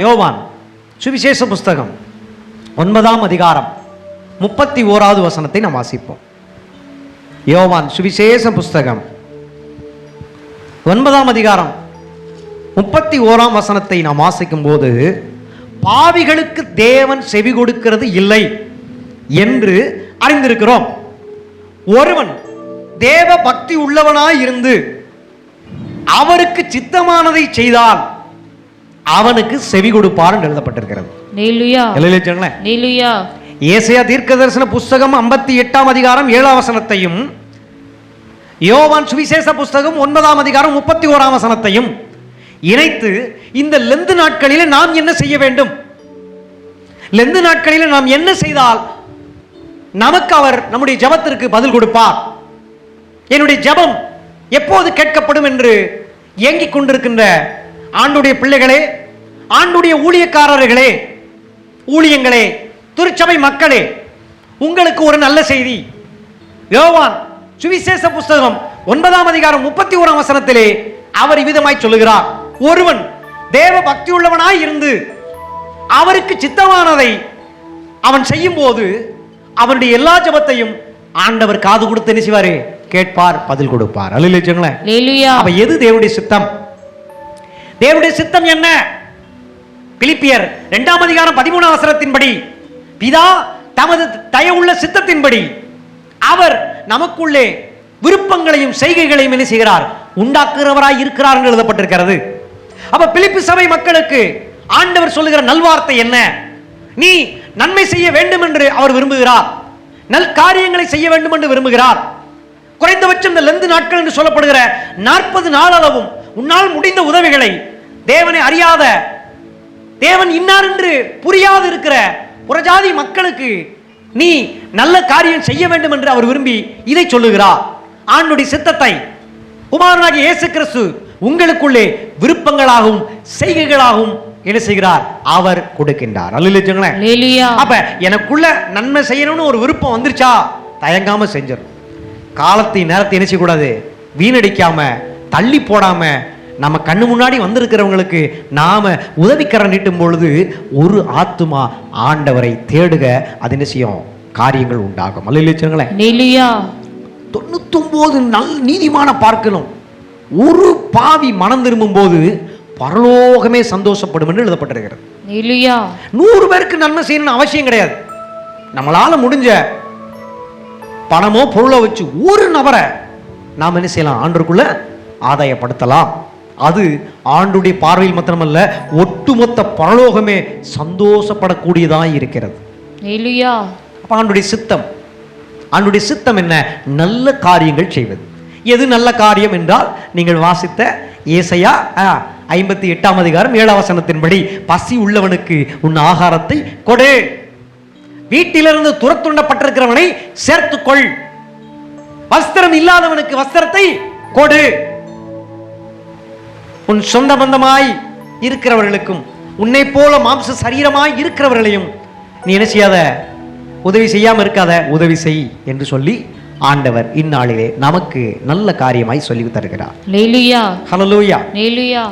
யோவான் சுவிசேஷ புஸ்தகம் ஒன்பதாம் அதிகாரம் முப்பத்தி ஓராவது வசனத்தை நாம் வாசிப்போம். யோவான் சுவிசேஷ புஸ்தகம் ஒன்பதாம் அதிகாரம் முப்பத்தி ஓராம் வசனத்தை நாம் வாசிக்கும் போது பாவிகளுக்கு தேவன் செவி கொடுக்கிறது இல்லை என்று அறிந்திருக்கிறோம். ஒருவன் தேவ பக்தி உள்ளவனாய் இருந்து அவருக்கு சித்தமானதை செய்தால் அவனுக்கு செவி கொடுப்பார் என்று எழுதப்பட்டிருக்கிறது. ஏசையா தீர்க்க தரிசன புஸ்தகம் ஐம்பத்தி எட்டாம் அதிகாரம் ஏழாம் வசனத்தையும் யோவான் சுவிசேஷ புஸ்தகம் ஒன்பதாம் அதிகாரம் முப்பத்தி ஓராம் வசனத்தையும் இணைத்து இந்த லெந்து நாட்களிலே நாம் என்ன செய்ய வேண்டும்? லெந்து நாட்களிலே நாம் என்ன செய்தால் நமக்கு அவர் நம்முடைய ஜெபத்திற்கு பதில் கொடுப்பார்? என்னுடைய ஜெபம் எப்போது கேட்கப்படும் என்று ஏங்கிக் கொண்டிருக்கின்ற ஆண்டுடைய பிள்ளைகளே ஆண்டுடைய ஊழியக்காரர்களே ஊழியங்களே திருச்சபை மக்களே உங்களுக்கு ஒரு நல்ல செய்தி. யோவான் சுவிசேஷ புஸ்தகம் ஒன்பதாம் அதிகாரம் முப்பத்தி ஓராம் வசனத்திலே அவர் இவ்விதமாய் சொல்லுகிறார். ஒருவன் தேவ பக்தி உள்ளவனாய் இருந்து அவருக்கு சித்தமானதை அவன் செய்யும் போது அவனுடைய எல்லா ஜெபத்தையும் ஆண்டவர் காது கொடுத்து என்ன செய்வாரு? கேட்பார் பதில் கொடுப்பார். அல்ல Hallelujah. அப்ப எது தேவனுடைய சித்தம்? தேவனுடைய சித்தம் என்ன? பிலிப்பியர் இரண்டாம் அதிகாரம் பதிமூணாம் வசனத்தின்படி பிதா தமது தயவுள்ள சித்தத்தின்படி அவர் நமக்குள்ளே விருப்பங்களையும் செய்கைகளையும் என்ன செய்கிறார்? உண்டாக்குறவராய் இருக்கிறார் என்று எழுதப்பட்டிருக்கிறது. அப்ப பிலிப்பு சபை மக்களுக்கு ஆண்டவர் சொல்லுகிற நல்வார்த்தை என்ன? நீ நன்மை செய்ய வேண்டும் என்று அவர் விரும்புகிறார். நல் காரியங்களை செய்ய வேண்டும் என்று விரும்புகிறார். குறைந்தபட்சம் இந்த லெந்து நாட்கள் என்று சொல்லப்படுகிற நாற்பது நாளளவும் உன்னால் முடிந்த உதவிகளை தேவனை அறியாத தேவன் இன்னார் என்று புரியாது இருக்கிற புறஜாதி மக்களுக்கு நீ நல்ல காரியம் செய்ய வேண்டும் என்று அவர் விரும்பி இதை சொல்லுகிறார். ஆண்டுடைய சித்தத்தை குமாரனாகிய இயேசு கிறிஸ்து உங்களுக்குள்ளே விருப்பங்களாகவும் செய்கைகளாகவும் என்ன செய்கிறார்? அவர் கொடுக்கின்றார். அப்ப எனக்குள்ள நன்மை செய்யணும்னு ஒரு விருப்பம் வந்துருச்சா? தயங்காம செஞ்சிடும் காலத்தை நேரத்தை என்ன செய்யக்கூடாது? வீணடிக்காம தள்ளி போடாம நம்ம கண்ணு முன்னாடி வந்திருக்கிறவங்களுக்கு நாம உதவிக்கரம் நீட்டும் பொழுது ஒரு ஆத்துமா ஆண்டவரை தேடுக. அது செய்யும்? காரியங்கள் உண்டாகும். அல்ல Hallelujah. தொண்ணூத்தொன்பது நல் நீதிமான பார்க்கணும். ஒரு பாவி மனம் திரும்பும் போது பரலோகமே சந்தோஷப்படும் என்று எழுதப்பட்டிருக்கிறது. நூறு பேருக்கு நன்மை செய்யணும்னு அவசியம் கிடையாது. நம்மளால முடிஞ்ச பணமோ பொருளோ வச்சு ஒரு நபரை நாம் என்ன செய்யலாம்? ஆண்டுக்குள்ள ஆதாயப்படுத்தலாம். அது ஆண்டுடைய பார்வையில் மாத்திரமல்ல ஒட்டுமொத்த பரலோகமே சந்தோஷப்படக்கூடியதாக இருக்கிறது. அப்ப ஆண்டுடைய சித்தம் ஆண்டுடைய சித்தம் என்ன? நல்ல காரியங்கள் செய்வது. எது நல்ல காரியம் என்றால் நீங்கள் வாசித்த ஏசையா ஐம்பத்தி எட்டாம் அதிகாரம் ஏழாம் வசனத்தின்படி பசி உள்ளவனுக்கு உன் ஆகாரத்தை கொடு. வீட்டிலிருந்து துரத்துண்டப்பட்டிருக்கிறவனை சேர்த்துக்கொள். வஸ்திரம் இல்லாதவனுக்கு வஸ்திரத்தை கொடு. உன் சொந்த பந்தமாய் இருக்கிறவர்களுக்கும் உன்னை போல மாம்ச சரீரமாய் இருக்கிறவர்களையும் நீ என்ன செய்யாத? உதவி செய்யாம இருக்காத? உதவி செய் என்று சொல்லி ஆண்டவர் இந்நாளிலே நமக்கு நல்ல காரியமாய் சொல்லி தருகிறார்.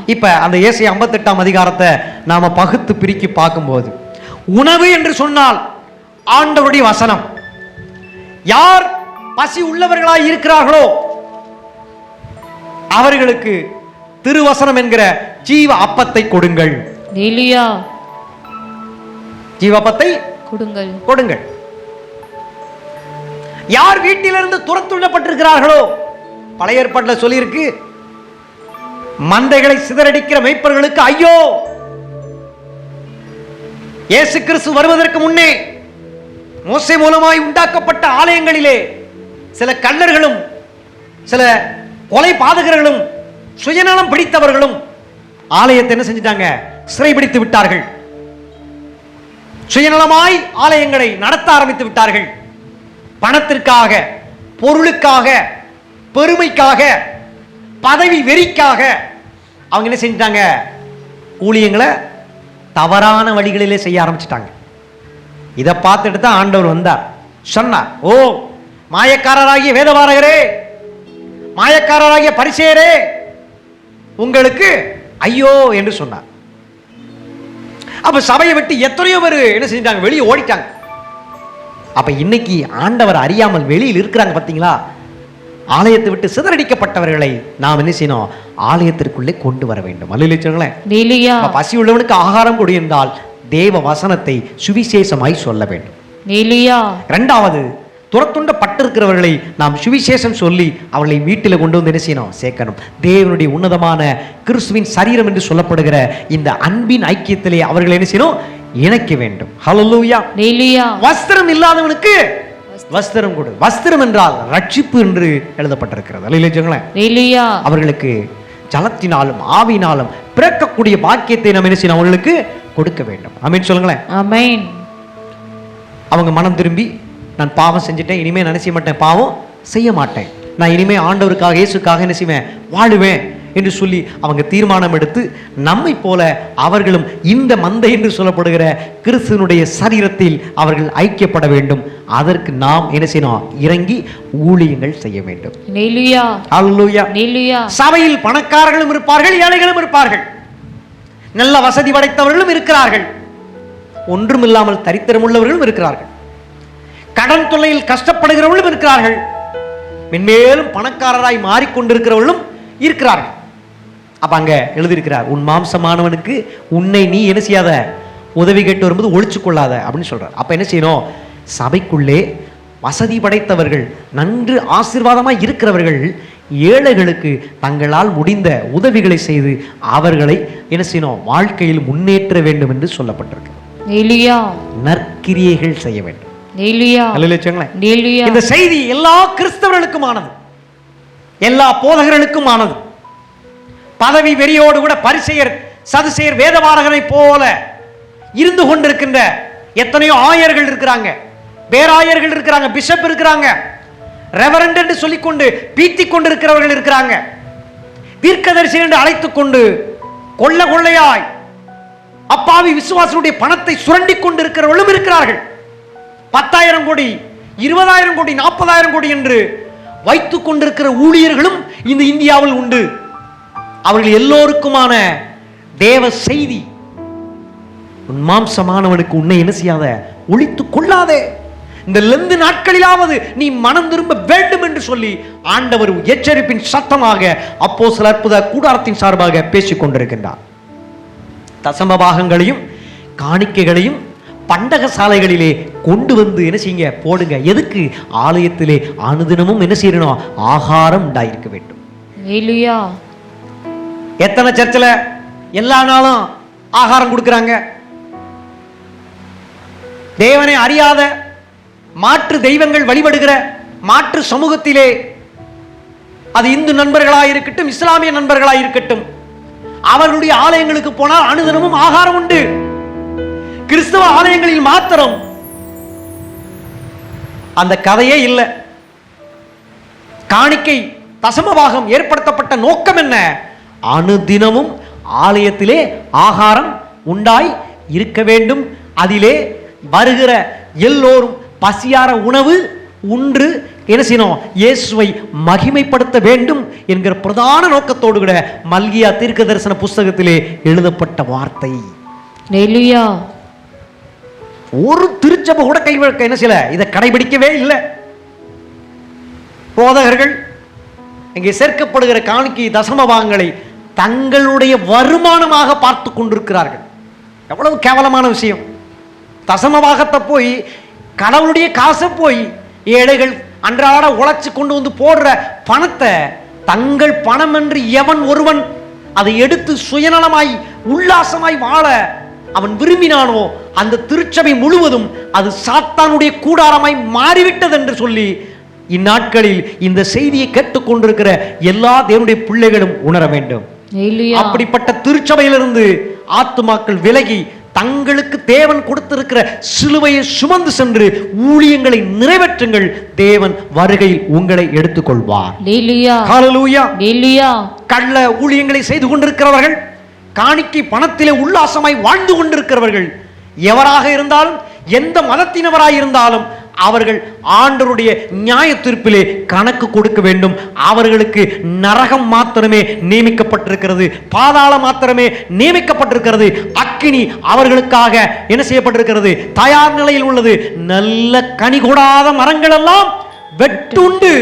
இப்ப அந்த ஏசை ஐம்பத்தெட்டாம் அதிகாரத்தை நாம பகுத்து பிரிக்கி பார்க்கும்போது உணவு என்று சொன்னால் ஆண்டவருடைய வசனம். யார் பசி உள்ளவர்களாய் இருக்கிறார்களோ அவர்களுக்கு திருவசனம் என்கிற ஜீவ அப்பத்தை கொடுங்கள். Hallelujah. ஜீவ அப்பத்தை கொடுங்கள். கொடுங்கள். யார் வீட்டிலிருந்து துரத்துள்ளப்பட்டிருக்கிறார்களோ பழைய ஏற்பாட்டில் சொல்லியிருக்கு மந்தைகளை சிதறடிக்கிற மெய்ப்பர்களுக்கு ஐயோ! இயேசு கிறிஸ்து வருவதற்கு முன்னே மோசே மூலமாய் உண்டாக்கப்பட்ட ஆலயங்களிலே சில கள்ளர்களும் சில கொலை பாதகர்களும் சுயநலம் பிடித்தவர்களும் ஆலயத்தை என்ன செஞ்சிட்டாங்க? சிறைபிடித்து விட்டார்கள். சுயநலமாய் ஆலயங்களை நடத்த ஆரம்பித்து விட்டார்கள். பணத்திற்காக பொருளுக்காக பெருமைக்காக பதவி வெறிக்காக அவங்க என்ன செஞ்சிட்டாங்க? ஊழியங்களை தவறான வழிகளிலே செய்ய ஆரம்பிச்சிட்டாங்க. இதை பார்த்துட்டு தான் ஆண்டவர் வந்தார். சொன்னார் ஓ மாயக்காரராகிய வேதவாரகரே மாயக்காரராகிய பரிசேரே உங்களுக்கு ஐயோ என்று சொன்னார். அப்ப சபையை விட்டு எத்தனையோ பேர் என்ன செஞ்சிட்டாங்க? வெளியே ஓடிட்டாங்க. அப்ப இன்னைக்கு ஆண்டவர் அறியாமல் வெளியில் இருக்கிறாங்க பாத்தீங்களா? ஆலயத்தை விட்டு சிதறடிக்கப்பட்டவர்களை நாம் என்ன செய்யணும்? ஆலயத்திற்குள்ளே கொண்டு வர வேண்டும். ஹalleluya. பசி உள்ளவனுக்கு ஆகாரம் கொடு என்றால் தேவ வசனத்தை சுவிசேஷமாய் சொல்ல வேண்டும். ஹalleluya. ரெண்டாவது துரத்துண்ட பட்டிருக்கிறவர்களை நாம் சுவிசேஷம் சொல்லி அவர்களை வீட்டில் கொண்டு வந்து என்ன செய்யணும்? சேர்க்கணும். தேவனுடைய உன்னதமான கிறிஸ்துவின் சரீரம் என்று சொல்லப்படுகிற இந்த அன்பின் ஐக்கியத்திலே அவர்களை என்ன செய்யணும்? இணைக்க வேண்டும். ஹalleluya வஸ்திரம் இல்லாதவனுக்கு வஸ்திரம். கொடு. வஸ்திரம் என்றால் ரட்சிப்பு என்று எழுதப்பட்டிருக்கிறது. அவர்களுக்கு ஜலத்தினாலும் ஆவினாலும் பிறக்கக்கூடிய பாக்கியத்தை நம்ம என்ன செய்யணும்? அவர்களுக்கு கொடுக்க வேண்டும். ஆமென் சொல்லுங்களேன். அவங்க மனம் திரும்பி நான் பாவம் செஞ்சுட்டேன் இனிமே நான் என்ன செய்ய மாட்டேன்? பாவம் செய்ய மாட்டேன். நான் இனிமே ஆண்டவருக்காக இயேசுக்காக என்ன செய்வேன்? வாழுவேன் என்று சொல்லி அவங்க தீர்மானம் எடுத்து நம்மை போல அவர்களும் இந்த மந்தை என்று சொல்லப்படுகிற கிறிஸ்துவனுடைய சரீரத்தில் அவர்கள் ஐக்கியப்பட வேண்டும். அதற்கு நாம் என்ன செய்யணும்? இறங்கி ஊழியங்கள் செய்ய வேண்டும். சபையில் பணக்காரர்களும் இருப்பார்கள் ஏழைகளும் இருப்பார்கள். நல்ல வசதி படைத்தவர்களும் இருக்கிறார்கள். ஒன்றும் இல்லாமல் தரித்திரம் உள்ளவர்களும் இருக்கிறார்கள். கடன் தொல்லையில் கஷ்டப்படுகிறவர்களும் இருக்கிறார்கள். மென்மேலும் பணக்காரராய் மாறிக்கொண்டிருக்கிறவர்களும் இருக்கிறார்கள். அப்ப அங்க எழுதியிருக்கிறார் உன் மாம்சமானவனுக்கு உன்னை நீ என்ன செய்யாத? உதவி கேட்டு வரும்போது ஒழிச்சு கொள்ளாத அப்படின்னு சொல்றார். அப்ப என்ன செய்யணும்? சபைக்குள்ளே வசதி படைத்தவர்கள் நன்று ஆசீர்வாதமாய் இருக்கிறவர்கள் ஏழைகளுக்கு தங்களால் முடிந்த உதவிகளை செய்து அவர்களை என்ன செய்யணும்? வாழ்க்கையில் முன்னேற்ற வேண்டும் என்று சொல்லப்பட்டிருக்கு. நற்கிரியைகள் செய்ய வேண்டும். இந்த செய்தி எல்லா கிறிஸ்தவர்களுக்குமானது. எல்லா போதகர்களுக்குமானது. பதவி வெறியோடு கூட பரிசெயர் சதுசெயர் வேதபாரகனை போல இருந்து கொண்டிருக்கின்ற எத்தனையோ ஆயர்கள் இருக்கிறாங்க. பேராயர்கள் இருக்கிறாங்க பிஷப் இருக்கிறாங்க. ரெவரண்ட் என்று சொல்லிக்கொண்டு பீத்திக் கொண்டிருக்கிறவர்கள் இருக்கிறாங்க. தீர்க்கதரிசி என்று அழைத்துக் கொண்டு கொள்ள கொள்ளையாய் அப்பாவி விசுவாசனுடைய பணத்தை சுரண்டி கொண்டிருக்கிறவர்களும் இருக்கிறார்கள். பத்தாயிரம் கோடி இருபதாயிரம் கோடி நாற்பதாயிரம் கோடி என்று வைத்துக் கொண்டிருக்கிற ஊழியர்களும் இந்த இந்தியாவில் உண்டு. அவர்கள் எல்லோருக்குமான தேவ செய்தி உன் மாம்சமானவனுக்கு உன்னை என்ன செய்யாத? ஒழித்துக் கொள்ளாதே. இந்த லெந்து நாட்களிலாவது நீ மனம் திரும்ப வேண்டும் என்று சொல்லி ஆண்டவர் எச்சரிப்பின் சத்தமாக அப்போ சில அற்புத கூடாரத்தின் சார்பாக பேசிக் கொண்டிருக்கின்றார். தசம பாகங்களையும் காணிக்கைகளையும் பண்டக சாலைகளிலே கொண்டு வந்து என்ன செய்யுங்க? போடுங்க. எதுக்கு? ஆலயத்திலே அனுதினமும் என்ன செய்யணும்? ஆகாரம் உண்டாயிருக்க வேண்டும். எத்தனை சர்ச்சில் எல்லா நாளும் ஆகாரம் கொடுக்குறாங்க? தேவனை அறியாத மாற்று தெய்வங்கள் வழிபடுகிற மாற்று சமூகத்திலே அது இந்து நண்பர்களாக இருக்கட்டும் இஸ்லாமிய நண்பர்களாக இருக்கட்டும் அவர்களுடைய ஆலயங்களுக்கு போனால் அனுதினமும் ஆகாரம் உண்டு. கிறிஸ்தவ ஆலயங்களில் மாத்திரம் அந்த கதையே இல்லை. காணிக்கை தசமபாகம் ஏற்படுத்தப்பட்ட நோக்கம் என்ன? அனுதினமும் ஆலயத்திலே ஆகாரம் உண்டாய் இருக்க வேண்டும். அதிலே வருகிற எல்லோரும் பசியார உணவு உண்டு என்ன செய்யணும்? இயேசுவை மகிமைப்படுத்த வேண்டும் என்கிற பிரதான நோக்கத்தோடு கூட மல்கியா தீர்க்க தரிசன புஸ்தகத்திலே எழுதப்பட்ட வார்த்தை. ஹalleluya. ஒரு திருச்சபை கூட கை என்ன செய்யல? இதை கடைபிடிக்கவே இல்லை. போதகர்கள் இங்கே சேர்க்கப்படுகிற காணிக்கை தசமபாகங்களை தங்களுடைய வருமானமாக பார்த்து கொண்டிருக்கிறார்கள். எவ்வளவு கேவலமான விஷயம். தசமபாகத்தை போய் கடவுளுடைய காசை போய் ஏழைகள் அன்றாட உழைச்சி கொண்டு வந்து போடுற பணத்தை தங்கள் பணம் என்று எவன் ஒருவன் அதை எடுத்து சுயநலமாய் உல்லாசமாய் வாழ அவன் விரும்பினானோ அந்த திருச்சபை முழுவதும் அது சாத்தானுடைய கூடாரமாய் மாறிவிட்டது என்று சொல்லி இந்நாட்களில் இந்த செய்தியை கேட்டுக்கொண்டிருக்கிற எல்லா தேவனுடைய பிள்ளைகளும் உணர வேண்டும். அப்படிப்பட்ட திருச்சபையிலிருந்து ஆத்துமாக்கள் விலகி தங்களுக்கு தேவன் கொடுத்திருக்கிற சிலுவையை சுமந்து சென்று ஊழியங்களை நிறைவேற்றுங்கள். தேவன் வருகையில் உங்களை எடுத்துக்கொள்வார். கள்ள ஊழியங்களை செய்து கொண்டிருக்கிறவர்கள் காணிக்கை பணத்திலே உல்லாசமாய் வாழ்ந்து கொண்டிருக்கிறவர்கள் எவராக இருந்தாலும் எந்த மதத்தினவராக இருந்தாலும் அவர்கள் ஆண்டருடைய நியாய தீர்ப்பிலே கணக்கு கொடுக்க வேண்டும். அவர்களுக்கு நரகம் மாத்திரமே நியமிக்கப்பட்டிருக்கிறது. பாதாளம் மாத்திரமே நியமிக்கப்பட்டிருக்கிறது. அக்கினி அவர்களுக்காக என்ன செய்யப்பட்டிருக்கிறது? தயார் நிலையில் உள்ளது. நல்ல கனி கொடாத மரங்கள் எல்லாம் வெட்டுண்டு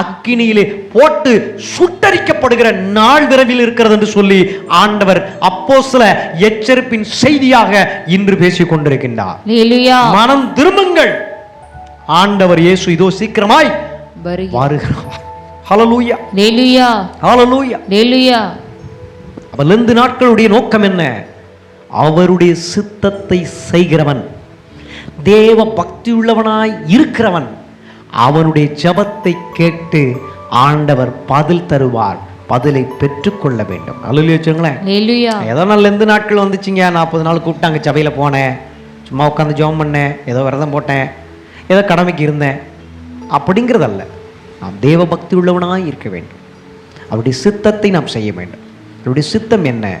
அக்கினியிலே போட்டு சுட்டரிக்கப்படுகிற நாள் விரைவில் இருக்கிறது என்று சொல்லி ஆண்டவர் அப்போ சில எச்சரிப்பின் செய்தியாக இன்று பேசிக் கொண்டிருக்கின்றார். மனம் திரும்புங்கள். ஆண்டவர் இயேசு இதோ சீக்கிரமாய் வருகிறார். வருகிறார். ஹalleluya. ஹalleluya. ஹalleluya. ஹalleluya. அப்ப லெந்து நாட்களுடைய நோக்கம் என்ன? அவருடைய சித்தத்தை செய்கிறவன் தேவ பக்தி உள்ளவனாய் இருக்கிறவன் அவனுடைய ஜெபத்தை கேட்டு ஆண்டவர் பதில் தருவார் பதிலை பெற்றுக்கொள்ள வேண்டும். அல்ல வச்சுங்களேன் ஏதோ நாள் லெந்து நாட்கள் வந்துச்சுங்க? நாற்பது நாள் கூப்பிட்டாங்க சபையில் போனேன். சும்மா உட்காந்து ஜெபம் பண்ணேன் ஏதோ விரதம் போட்டேன் ஏதோ கடமைக்கு இருந்தேன். அப்படிங்கிறதல்ல. நாம் தேவ பக்தி உள்ளவனாய் இருக்க வேண்டும். அவருடைய சித்தத்தை நாம் செய்ய வேண்டும். அவருடைய சித்தம் என்ன?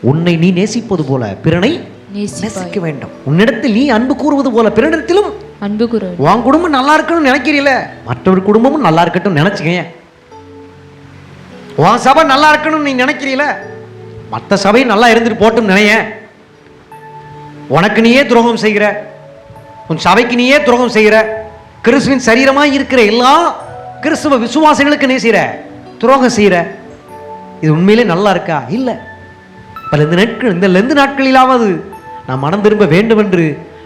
உன்னை நீ நேசிப்பது போல பிறனை நேசிக்க வேண்டும். உன்னிடத்தில் நீ அன்பு கூறுவது போல பிறனிடத்திலும் அன்பு குரு உன் குடும்பம் நல்லா இருக்கணும்னு நினைக்கிறீல மற்றொரு குடும்பமும் நல்லா இருக்கட்டும் நினைச்சுக்கங்க உன் சபை நல்லா இருக்கணும்னு நீ நினைக்கிறீல மற்ற சபையும் நல்லா இருந்துட்டு போட்டும் நினைய உனக்கு நீயே துரோகம் செய்கிற உன் சபைக்கு நீயே துரோகம் செய்கிற கிறிஸ்துவின் சரீரமாக இருக்கிற எல்லா கிறிஸ்துவ விசுவாசிகளுக்கு நீ செய்கிற துரோகம் செய்கிற இது உண்மையிலே நல்லா இருக்கா? இல்லை. பல இந்த நாட்கள் இந்த லெந்து நாட்களிலாவது நான் மனம் திரும்ப வேண்டும் என்று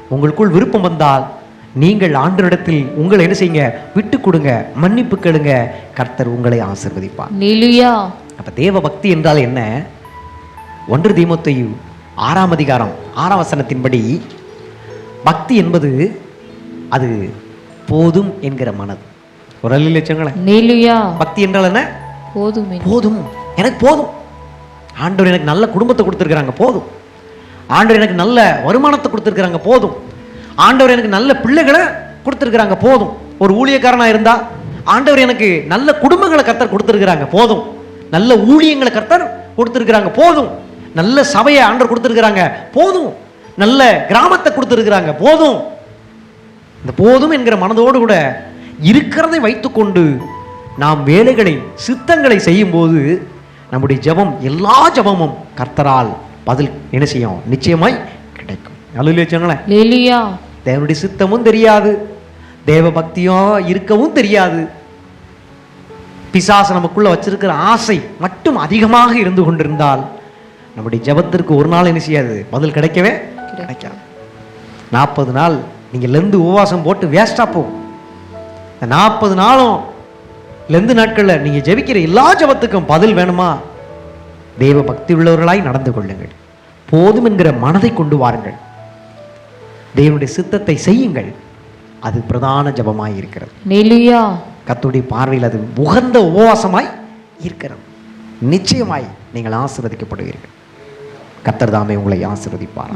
உங்களுக்குள் விருப்பம் வந்தால் நீங்கள் ஆண்டரிடத்தில் உங்களை என்ன செய்யுங்க? விட்டு கொடுங்க. மன்னிப்பு கேளுங்க. கர்த்தர் உங்களை ஆசிர்வதிப்பார். அப்ப தேவ பக்தி என்றால் என்ன? ஒன்று தீமோத்தேயு ஆறாம் அதிகாரம் ஆறாம் வசனத்தின்படி பக்தி என்பது அது போதும் என்கிற மனது. ஒரு லட்சங்களேன் ஹalleluya. பக்தி என்றால் என்ன? போதுமே போதும். எனக்கு போதும். ஆண்டவர் எனக்கு நல்ல குடும்பத்தை கொடுத்துருக்குறாங்க போதும். ஆண்டவர் எனக்கு நல்ல வருமானத்தை கொடுத்துருக்குறாங்க போதும். ஆண்டவர் எனக்கு நல்ல பிள்ளைகளை கொடுத்துருக்குறாங்க போதும். ஒரு ஊழியக்காரனாக இருந்தால் ஆண்டவர் எனக்கு நல்ல குடும்பங்களை கர்த்தர் கொடுத்துருக்குறாங்க போதும். நல்ல ஊழியங்களை கர்த்தர் கொடுத்துருக்குறாங்க போதும். நல்ல சபையை ஆண்டவர் கொடுத்துருக்குறாங்க போதும். நல்ல கிராமத்தை கொடுத்துருக்குறாங்க போதும். இந்த போதும் என்கிற மனதோடு கூட இருக்கிறதை வைத்துக்கொண்டு நாம் வேலைகளை சித்தங்களை செய்யும்போது நம்முடைய ஜெபம் எல்லா ஜெபமும் கர்த்தரால் பதில் என்ன செய்யும்? நிச்சயமாய் ஹalleluya தேவனுடைய சித்தமும் தெரியாது. தேவ பக்தியும் இருக்கவும் தெரியாது. பிசாசு நமக்குள்ள வச்சிருக்கிற ஆசை மட்டும் அதிகமாக இருந்து கொண்டிருந்தால் நம்முடைய ஜெபத்திற்கு ஒரு நாள் என்ன செய்யாது? பதில் கிடைக்கவே கிடைக்காது. நாற்பது நாள் நீங்கள் லெந்து உபவாசம் போட்டு வேஸ்ட்டாக போகும். இந்த நாற்பது நாளும் லெந்து நாட்களில் நீங்கள் ஜெபிக்கிற எல்லா ஜெபத்துக்கும் பதில் வேணுமா? தெய்வ பக்தி உள்ளவர்களாய் நடந்து கொள்ளுங்கள். போதும் என்கிற மனதை கொண்டு வாருங்கள். தேவனுடைய சித்தத்தை செய்யுங்கள். அது பிரதான ஜெபமாய் இருக்கிறது. கர்த்தருடைய பார்வையில் அது உகந்த உபவாசமாய் இருக்கிறது. நிச்சயமாய் நீங்கள் ஆசீர்வதிக்கப்படுவீர்கள். கர்த்தர் தாமே உங்களை ஆசீர்வதிப்பார்